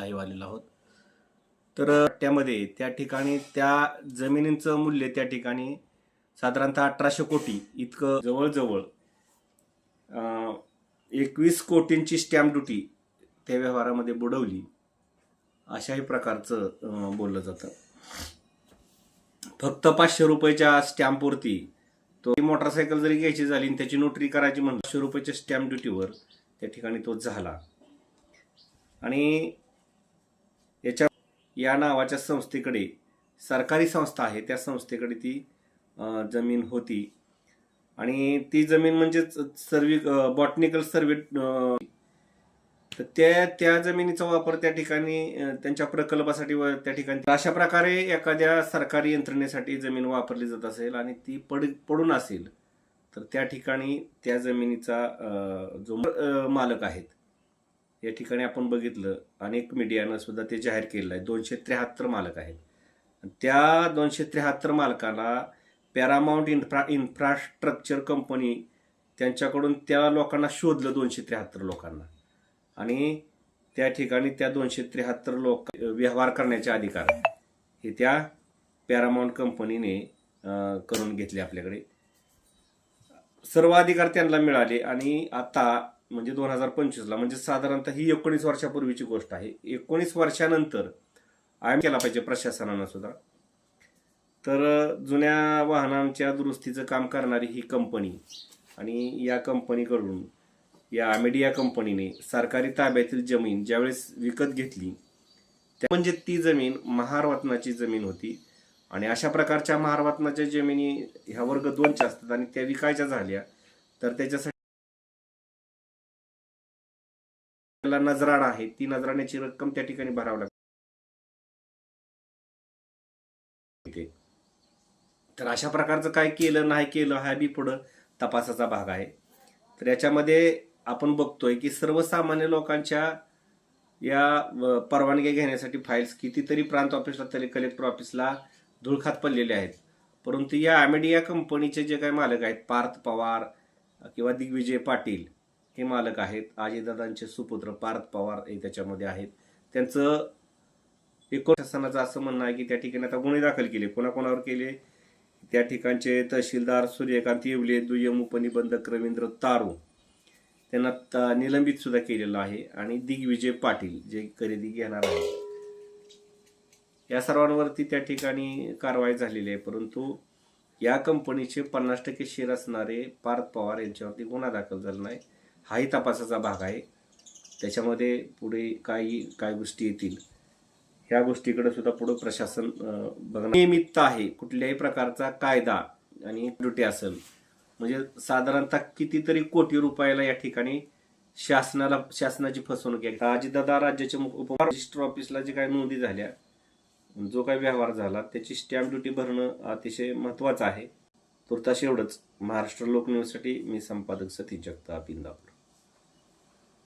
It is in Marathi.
लाईव्ह आलेलो आहोत. तर त्यामध्ये त्या ठिकाणी त्या जमिनींचं मूल्य त्या ठिकाणी साधारणतः अठराशे कोटी इतकं जवळजवळ एकवीस कोटींची स्टॅम्प ड्युटी त्या व्यवहारामध्ये बुडवली अशाही प्रकारचं बोललं जातं. फक्त पाचशे रुपयाच्या स्टॅम्पवरती तो मोटरसायकल जरी घ्यायची झाली आणि त्याची नोटरी करायची म्हणलं पाचशे रुपयाच्या स्टॅम्प ड्युटीवर त्या ठिकाणी तो झाला. आणि याच्या या नावाच्या संस्थेकडे सरकारी संस्था आहे त्या संस्थेकडे ती जमीन होती. आणि ती जमीन म्हणजे सर्वे बॉटनिकल सर्वे तर त्या त्या जमिनीचा वापर त्या ठिकाणी त्यांच्या प्रकल्पासाठी व त्या ठिकाणी अशा प्रकारे एखाद्या सरकारी यंत्रणेसाठी जमीन वापरली जात असेल आणि ती पड पडून असेल तर त्या ठिकाणी त्या जमिनीचा जो मालक आहेत. या ठिकाणी आपण बघितलं अनेक मीडियानं सुद्धा ते जाहीर केलेलं आहे. दोनशे त्र्याहत्तर मालक आहेत. त्या दोनशे त्र्याहत्तर मालकाला पॅरामाऊंट इन्फ्रा इन्फ्रास्ट्रक्चर कंपनी त्यांच्याकडून त्या लोकांना शोधलं दोनशे त्र्याहत्तर लोकांना. आणि त्या ठिकाणी त्या दोनशे त्र्याहत्तर लोक व्यवहार करण्याचे अधिकार हे त्या पॅरामाऊंट कंपनीने करून घेतले आपल्याकडे. सर्व अधिकार त्यांना मिळाले आणि आता म्हणजे दोन हजार पंचवीसला. म्हणजे साधारणतः ही एकोणीस वर्षापूर्वीची गोष्ट आहे. एकोणीस वर्षानंतर आयम केला पाहिजे प्रशासनानं सुद्धा. तर जुन्या वाहनांच्या दुरुस्तीचं काम करणारी ही कंपनी आणि या कंपनीकडून या मीडिया कंपनीने सरकारी ताब्यातील जमीन ज्यावेळेस विकत घेतली त्या म्हणजे ती जमीन महारत्नाची जमीन होती. आणि अशा प्रकारच्या महारत्नाच्या जमिनी ह्या वर्ग दोनच्या असतात आणि त्या विकायच्या झाल्या. तर त्याच्यासाठी त्याला नजराणा आहे. ती नजराण्याची रक्कम त्या ठिकाणी भरावी लागते. तर अशा प्रकारचं काय केलं नाही केलं हा बी पुढं तपासाचा भाग आहे. तर याच्यामध्ये आपण बघतोय की सर्वसामान्य लोकांच्या या परवानगी घेण्यासाठी फाईल्स कितीतरी प्रांत ऑफिसला तरी कलेक्टर ऑफिसला धुळखात पडलेले आहेत. परंतु या ॲमेडिया कंपनीचे जे काही मालक आहेत पार्थ पवार किंवा दिग्विजय पाटील हे मालक आहेत. आजीदादांचे सुपुत्र पार्थ पवार हे त्याच्यामध्ये आहेत. त्यांचं एकूण शासनाचं असं म्हणणं आहे की त्या ठिकाणी आता गुन्हे दाखल केले. कोणाकोणावर केले? त्या ठिकाणचे तहसीलदार सूर्यकांत येवले दुय्यम उपनिबंधक रवींद्र तारू. त्यांना निलंबित सुद्धा केलेलं आहे. आणि दिग्विजय पाटील जे खरेदी घेणार आहे या सर्वांवरती त्या ठिकाणी कारवाई झालेली आहे. परंतु या कंपनीचे पन्नास टक्के शेअर असणारे पार्थ पवार यांच्यावरती गुन्हा दाखल झाला नाही. हाही तपासाचा भाग आहे. त्याच्यामध्ये पुढे काही काय गोष्टी येतील. ह्या गोष्टीकडे सुद्धा पुढे प्रशासन बघणं नियमित आहे. कुठल्याही प्रकारचा कायदा आणि ड्युटी असेल. म्हणजे साधारणतः कितीतरी कोटी रुपयाला या ठिकाणी शासनाला शासनाची फसवणूक आहे. अजितदादा राज्याचे मुख- उप रजिस्टर ऑफिसला जे काय नोंदी झाल्या जो काही व्यवहार झाला त्याची स्टॅम्प ड्युटी भरणं अतिशय महत्वाचं आहे. तुर्तास एवढंच. महाराष्ट्र लोक मी संपादक सतीश जगताप इंदापूर.